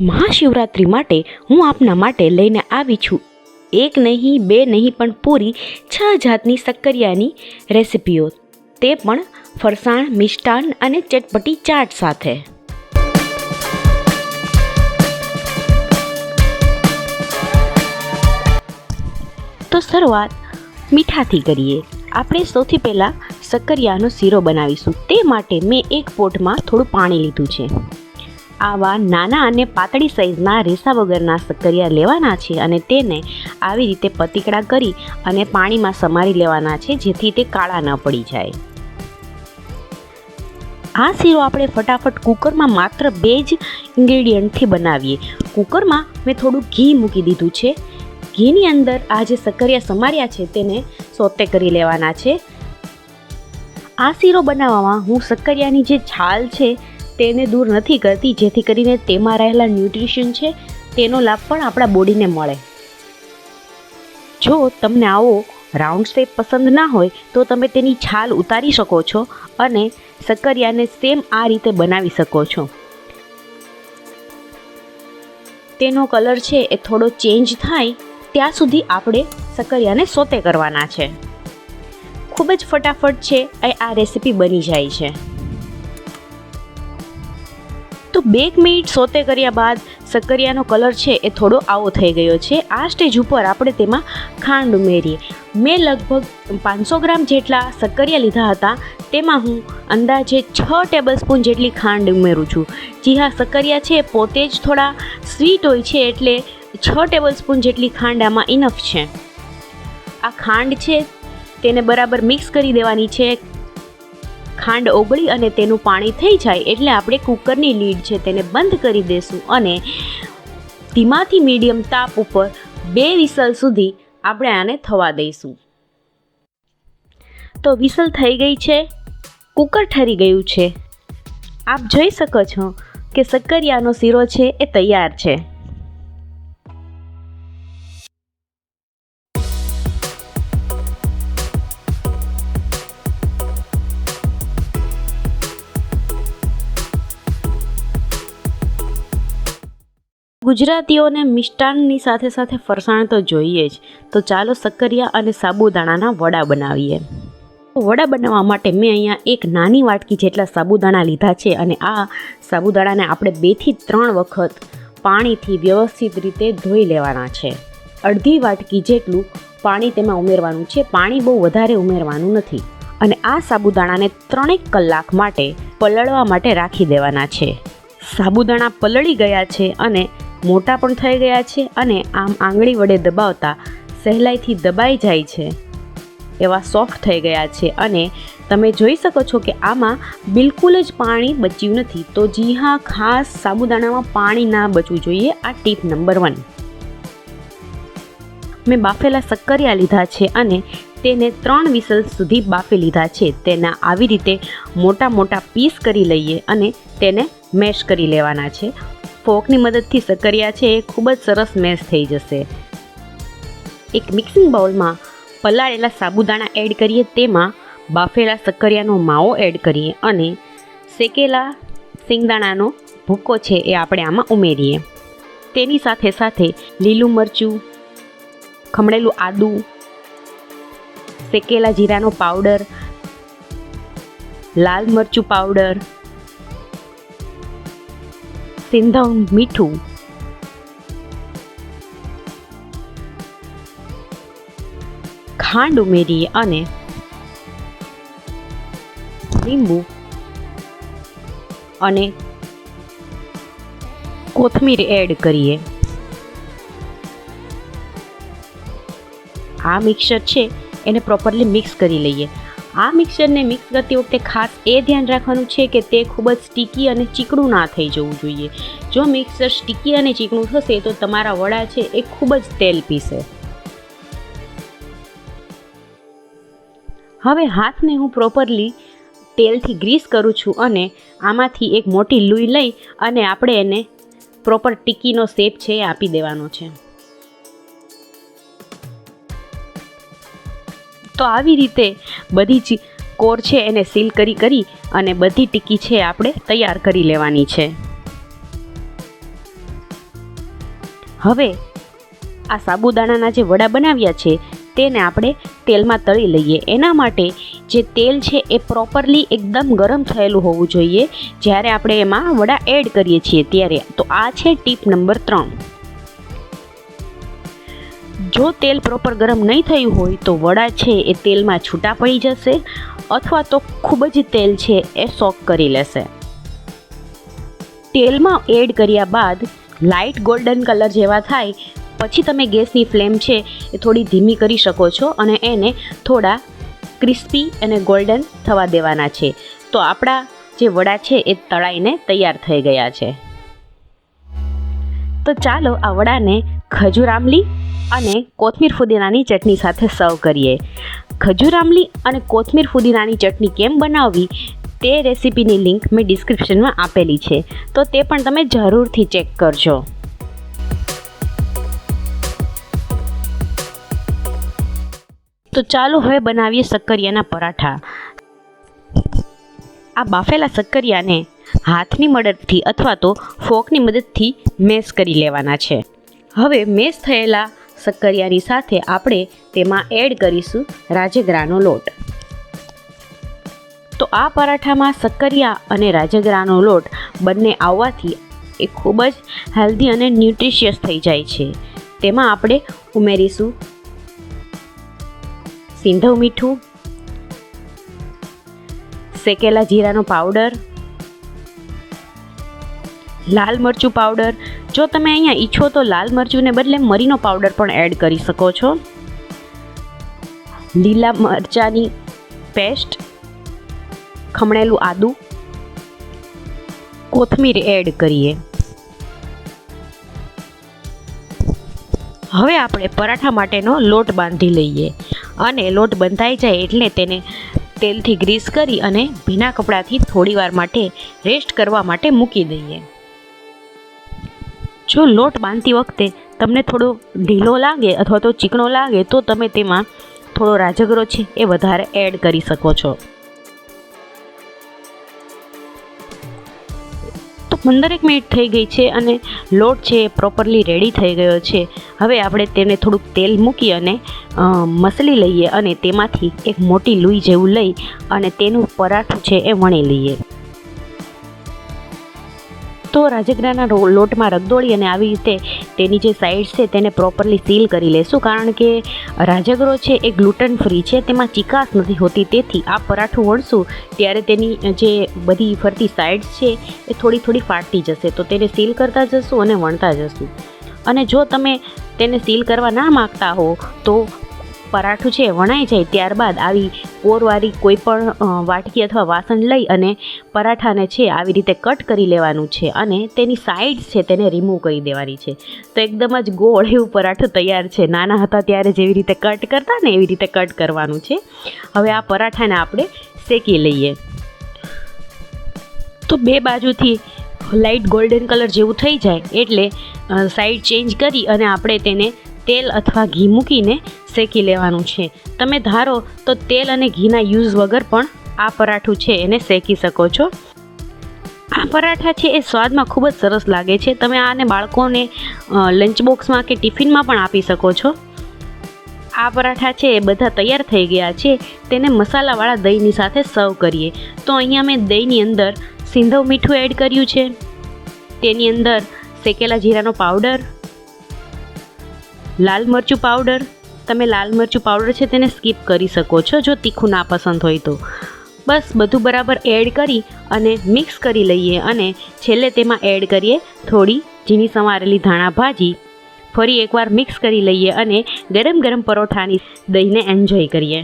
મહાશિવરાત્રિ માટે હું આપના માટે લઈને આવી છું. એક નહીં, બે નહીં, પણ પૂરી છ જાતની શક્કરિયાની રેસિપીઓ. તે પણ ફરસાણ, મિષ્ટાન અને ચટપટી ચાટ સાથે. તો શરૂઆત મીઠાથી કરીએ. આપણે સૌથી પહેલાં શક્કરિયાનો શીરો બનાવીશું. તે માટે મેં એક પોટમાં થોડું પાણી લીધું છે. આવા નાના અને પાતળી સાઈઝના રેસા વગરના શક્કરિયા લેવાના છે અને તેને આવી રીતે પતીકડા કરી અને પાણીમાં સમારી લેવાના છે જેથી તે કાળા ન પડી જાય. આ શીરો આપણે ફટાફટ કુકરમાં માત્ર બે જ ઇન્ગ્રેડિયન્ટથી બનાવીએ. કુકરમાં મેં થોડું ઘી મૂકી દીધું છે. ઘીની અંદર આ જે શક્કરિયા સમાર્યા છે તેને સોતે કરી લેવાના છે. આ શીરો બનાવવામાં હું શક્કરિયાની જે છાલ છે તેને દૂર નથી કરતી, જેથી કરીને તેમાં રહેલા ન્યુટ્રિશન છે, તેનો લાભ પણ આપણા બોડીને મળે. જો તમને આવો રાઉન્ડ શેપ પસંદ ના હોય, તો તમે તેની છાલ ઉતારી શકો છો અને સક્કરિયાને સેમ આ રીતે બનાવી શકો છો. તેનો કલર છે એ થોડો ચેન્જ થાય, ત્યાં સુધી આપણે સક્કરિયાને સોતે કરવાના છે. ખૂબ જ ફટાફટ છે, એ આ રેસીપી બની જાય છે. તો બે મિનિટ સોતે કર્યા બાદ સક્કરિયાનો કલર છે એ થોડો આવો થઈ ગયો છે. આ સ્ટેજ ઉપર આપણે તેમાં ખાંડ ઉમેરીએ. મેં લગભગ પાંચસો ગ્રામ જેટલા શક્કરિયા લીધા હતા. તેમાં હું અંદાજે છ ટેબલ સ્પૂન જેટલી ખાંડ ઉમેરું છું. જી હા, સક્કરિયા છે, પોતે જ થોડા સ્વીટ હોય છે એટલે છ ટેબલ સ્પૂન જેટલી ખાંડ આમાં ઇનફ છે. આ ખાંડ છે, તેને બરાબર મિક્સ કરી દેવાની છે. ખાંડ ઓગળી અને તેનું પાણી થઈ જાય એટલે આપણે કુકરની લીડ છે તેને બંધ કરી દઈશું અને ધીમાથી મીડિયમ તાપ ઉપર બે વિસલ સુધી આપણે આને થવા દઈશું. તો વિસલ થઈ ગઈ છે, કુકર ઠરી ગયું છે. આપ જોઈ શકો છો કે શક્કરિયાનો શીરો છે એ તૈયાર છે. ગુજરાતીઓને મિષ્ટાનની સાથે સાથે ફરસાણ તો જોઈએ જ. તો ચાલો શક્કરિયા અને સાબુદાણાના વડા બનાવીએ. વડા બનાવવા માટે મેં અહીંયા એક નાની વાટકી જેટલા સાબુદાણા લીધા છે અને આ સાબુદાણાને આપણે બેથી ત્રણ વખત પાણીથી વ્યવસ્થિત રીતે ધોઈ લેવાના છે. અડધી વાટકી જેટલું પાણી તેમાં ઉમેરવાનું છે. પાણી બહુ વધારે ઉમેરવાનું નથી. અને આ સાબુદાણાને ત્રણેક કલાક માટે પલળવા માટે રાખી દેવાના છે. સાબુદાણા પલળી ગયા છે અને મોટા પણ થઈ ગયા છે અને આમ આંગળી વડે દબાવતા સહેલાઈથી દબાઈ જાય છે. એવા સોફ્ટ થઈ ગયા છે અને તમે જોઈ શકો છો કે આમાં બિલકુલ જ પાણી બચ્યું નથી. તો જી હા, ખાસ સાબુદાણામાં પાણી ના બચવું જોઈએ, આ ટીપ નંબર વન. મેં બાફેલા શક્કરિયા લીધા છે અને તેને ત્રણ વિસલ સુધી બાફી લીધા છે. તેના આવી રીતે મોટા મોટા પીસ કરી લઈએ અને તેને મેશ કરી લેવાના છે. ફોકની મદદથી શક્કરિયા છે, એ ખૂબ જ સરસ મેશ થઈ જશે. એક મિક્સિંગ બાઉલમાં પલાળેલા સાબુદાણા એડ કરીએ, તેમાં બાફેલા શક્કરિયાનો માવો એડ કરીએ અને શેકેલા સિંગદાણાનો ભૂકો છે એ આપણે આમાં ઉમેરીએ. તેની સાથે સાથે લીલું મરચું, ખમણેલું આદું, શેકેલા જીરાનો પાવડર, લાલ મરચું પાવડર સિંધવ મીઠું. ખાંડ ઉમેરીએ અને લીંબુ અને કોથમીર એડ કરીએ. આ મિક્સર છે, એને પ્રોપરલી મિક્સ કરી લઈએ. આ મિક્સરને મિક્સ કરતી વખતે ખાસ એ ધ્યાન રાખવાનું છે કે તે ખૂબ જ સ્ટીકી અને ચીકણું ના થઈ જવું જોઈએ. જો મિક્સર સ્ટીકી અને ચીકણું થશે તો તમારા વડા છે એ ખૂબ જ તેલ પીશે. હવે હાથને હું પ્રોપરલી તેલથી ગ્રીસ કરું છું અને આમાંથી એક મોટી લૂઈ લઈ અને આપણે એને પ્રોપર ટીકીનો શેપ છે એ આપી દેવાનો છે. તો આવી રીતે બધી જ કોર છે એને સીલ કરી કરી અને બધી ટીકી છે આપણે તૈયાર કરી લેવાની છે. હવે આ સાબુદાણાના જે વડા બનાવ્યા છે તેને આપણે તેલમાં તળી લઈએ. એના માટે જે તેલ છે એ પ્રોપરલી એકદમ ગરમ થયેલું હોવું જોઈએ. જ્યારે આપણે એમાં વડા એડ કરીએ છીએ ત્યારે. તો આ છે ટીપ નંબર ત્રણ. જો તેલ પ્રોપર ગરમ નહીં થયું હોય તો વડા છે એ તેલમાં છૂટા પડી જશે અથવા તો ખૂબ જ તેલ છે એ સોક કરી લેશે. તેલમાં એડ કર્યા બાદ લાઇટ ગોલ્ડન કલર જેવા થાય, પછી તમે ગેસની ફ્લેમ છે એ થોડી ધીમી કરી શકો છો અને એને થોડા ક્રિસ્પી અને ગોલ્ડન થવા દેવાના છે. તો આપણા જે વડા છે એ તળાઈને તૈયાર થઈ ગયા છે. તો ચાલો આ વડાને ખજૂર આમલી અને કોથમીર ફુદીનાની ચટણી સાથે સર્વ કરીએ. ખજૂર આમલી અને કોથમીર ફુદીનાની ચટણી કેમ બનાવવી તે રેસિપીની લિંક મેં ડિસ્ક્રિપ્શનમાં આપેલી છે. તો તે પણ તમે જરૂરથી ચેક કરજો. તો ચાલો હવે બનાવીએ શક્કરિયાના પરાઠા. આ બાફેલા શક્કરિયાને હાથની મદદથી અથવા તો ફોકની મદદથી મેશ કરી લેવાના છે. હવે મેશ થયેલા શક્કરિયાની સાથે આપણે તેમાં એડ કરીશું રાજગરાનો લોટ. તો આ પરાઠામાં શક્કરિયા અને રાજગરાનો લોટ બંને આવવાથી એ ખૂબ જ હેલ્ધી અને ન્યુટ્રિશિયસ થઈ જાય છે. તેમાં આપણે ઉમેરીશું સિંધવ મીઠું, શેકેલા જીરાનો પાવડર, લાલ મરચું પાવડર જો તમે અહીંયા ઈચ્છો તો લાલ મરચુંને બદલે મરીનો પાવડર પણ એડ કરી શકો છો. લીલા મરચાંની પેસ્ટ, ખમણેલું આદું, કોથમીર એડ કરીએ. હવે આપણે પરાઠા માટેનો લોટ બાંધી લઈએ અને લોટ બંધાઈ જાય એટલે તેને તેલથી ગ્રીસ કરી અને ભીના કપડાથી થોડી વાર માટે રેસ્ટ કરવા માટે મૂકી દઈએ. જો લોટ બાંધતી વખતે તમને થોડો ઢીલો લાગે અથવા તો ચીકણો લાગે, તો તમે તેમાં થોડો રાજગરો છે એ વધારે એડ કરી શકો છો. તો પંદરેક મિનિટ થઈ ગઈ છે અને લોટ છે પ્રોપરલી રેડી થઈ ગયો છે. હવે આપણે તેને થોડુંક તેલ મૂકી અને મસલી લઈએ અને તેમાંથી એક મોટી લુઈ જેવું લઈ અને તેનું પરાઠું છે એ વણી લઈએ. તો રાજગરાના લોટમાં રગદોળી અને આવી રીતે તેની જે સાઈડ છે તેને પ્રોપરલી સીલ કરી લેશું. કારણ કે રાજગરો છે એ ગ્લુટન ફ્રી છે, તેમાં ચિકાસ નથી હોતી. તેથી આ પરાઠું વણશું, ત્યારે તેની જે બધી ફરતી સાઈડ્સ છે એ થોડી થોડી ફાટતી જશે. તો તેને સીલ કરતા જશું અને વણતા જશું. અને જો તમે તેને સીલ કરવા ના માગતા હો, તો પરાઠું છે વણાઈ જાય ત્યારબાદ આવી કોરવાળી કોઈ પણ વાટકી અથવા વાસણ લઈ અને પરાઠાને છે આવી રીતે કટ કરી લેવાનું છે અને તેની સાઈડ છે તેને રિમૂવ કરી દેવાની છે. તો એકદમ જ ગોળ એવું પરાઠું તૈયાર છે. નાના હતા ત્યારે જેવી રીતે કટ કરતા ને એવી રીતે કટ કરવાનું છે. હવે આ પરાઠાને આપણે શેકી લઈએ. તો બે બાજુથી લાઇટ ગોલ્ડન કલર જેવું થઈ જાય એટલે સાઈડ ચેન્જ કરી અને આપણે તેને તેલ અથવા ઘી મૂકીને શેકી લેવાનું છે. તમે ધારો તો તેલ અને ઘીના યુઝ વગર પણ આ પરાઠું છે, એને શેકી શકો છો. આ પરાઠા છે એ સ્વાદમાં ખૂબ જ સરસ લાગે છે. તમે આને બાળકોને લંચ બોક્સમાં કે ટિફિનમાં પણ આપી શકો છો. આ પરાઠા છે એ બધા તૈયાર થઈ ગયા છે. તેને મસાલાવાળા દહીંની સાથે સર્વ કરીએ. તો અહીંયા મેં દહીંની અંદર સિંધવ મીઠું એડ કર્યું છે. તેની અંદર શેકેલા જીરાનો પાવડર લાલ મરચું પાવડર તમે લાલ મરચું પાવડર છે તેને સ્કીપ કરી શકો છો, જો તીખું ના પસંદ હોય તો. બસ, બધું બરાબર એડ કરી અને મિક્સ કરી લઈએ અને છેલ્લે તેમાં એડ કરીએ થોડી ઝીણી સમારેલી ધાણા ભાજી. ફરી એકવાર મિક્સ કરી લઈએ અને ગરમ ગરમ પરોઠાની દહીંને એન્જોય કરીએ.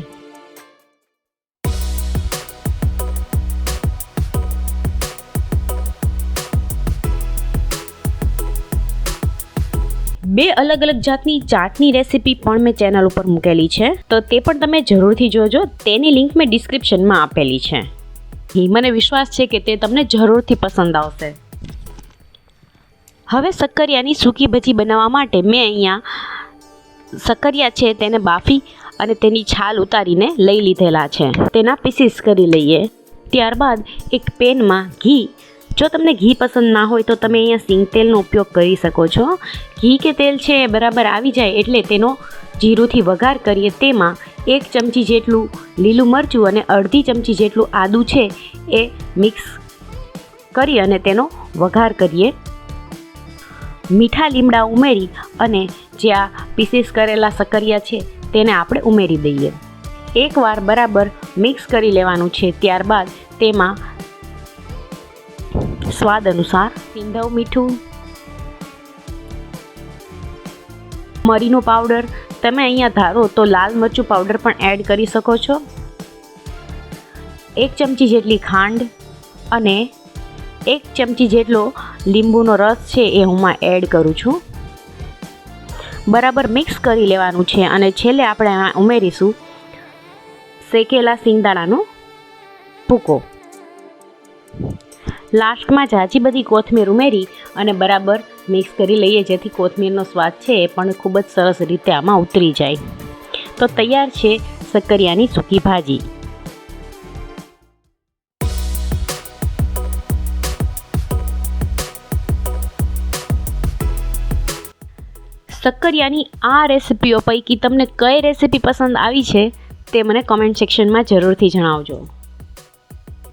બે અલગ અલગ જાતની ચાટની રેસીપી પણ મેં ચેનલ ઉપર મૂકેલી છે. તો તે પણ તમે જરૂરથી જોજો. તેની લિંક મેં ડિસ્ક્રિપ્શનમાં આપેલી છે. મને વિશ્વાસ છે કે તે તમને જરૂરથી પસંદ આવશે. હવે સક્કરિયાની સૂકી ભજી બનાવવા માટે મેં અહીંયા સક્કરિયા છે તેને બાફી અને તેની છાલ ઉતારીને લઈ લીધેલા છે. તેના પીસીસ કરી લઈએ. ત્યારબાદ એક પેનમાં ઘી જો તમને ઘી પસંદ ના હોય તો તમે અહીંયા સિંગ તેલનો ઉપયોગ કરી શકો છો. ઘી કે તેલ છે એ બરાબર આવી જાય એટલે તેનો જીરુંથી વઘાર કરીએ તેમાં એક ચમચી જેટલું લીલું મરચું અને અડધી ચમચી જેટલું આદું છે એ મિક્સ કરી અને તેનો વઘાર કરીએ. મીઠા લીમડા ઉમેરી અને જે આ પીસીસ કરેલા સકરિયા છે તેને આપણે ઉમેરી દઈએ. એકવાર બરાબર મિક્સ કરી લેવાનું છે ત્યારબાદ તેમાં સ્વાદ અનુસાર સિંધવ મીઠું, મરીનો પાવડર. તમે અહીંયા ધારો તો લાલ મરચું પાવડર પણ એડ કરી શકો છો. એક ચમચી જેટલી ખાંડ અને એક ચમચી જેટલો લીંબુનો રસ છે એ હું એડ કરું છું. બરાબર મિક્સ કરી લેવાનું છે અને છેલ્લે આપણે ઉમેરીશું શેકેલા સિંગદાણાનો ભૂકો. લાસ્ટમાં જાજી બધી કોથમીર ઉમેરી અને બરાબર મિક્સ કરી લઈએ, જેથી કોથમીરનો સ્વાદ છે એ પણ ખૂબ જ સરસ રીતે આમાં ઉતરી જાય. તો તૈયાર છે સક્કરિયાની સૂકી ભાજી. સક્કરિયાની આ રેસિપીઓ પૈકી તમને કઈ રેસિપી પસંદ આવી છે તે મને કમેન્ટ સેક્શનમાં જરૂરથી જણાવજો.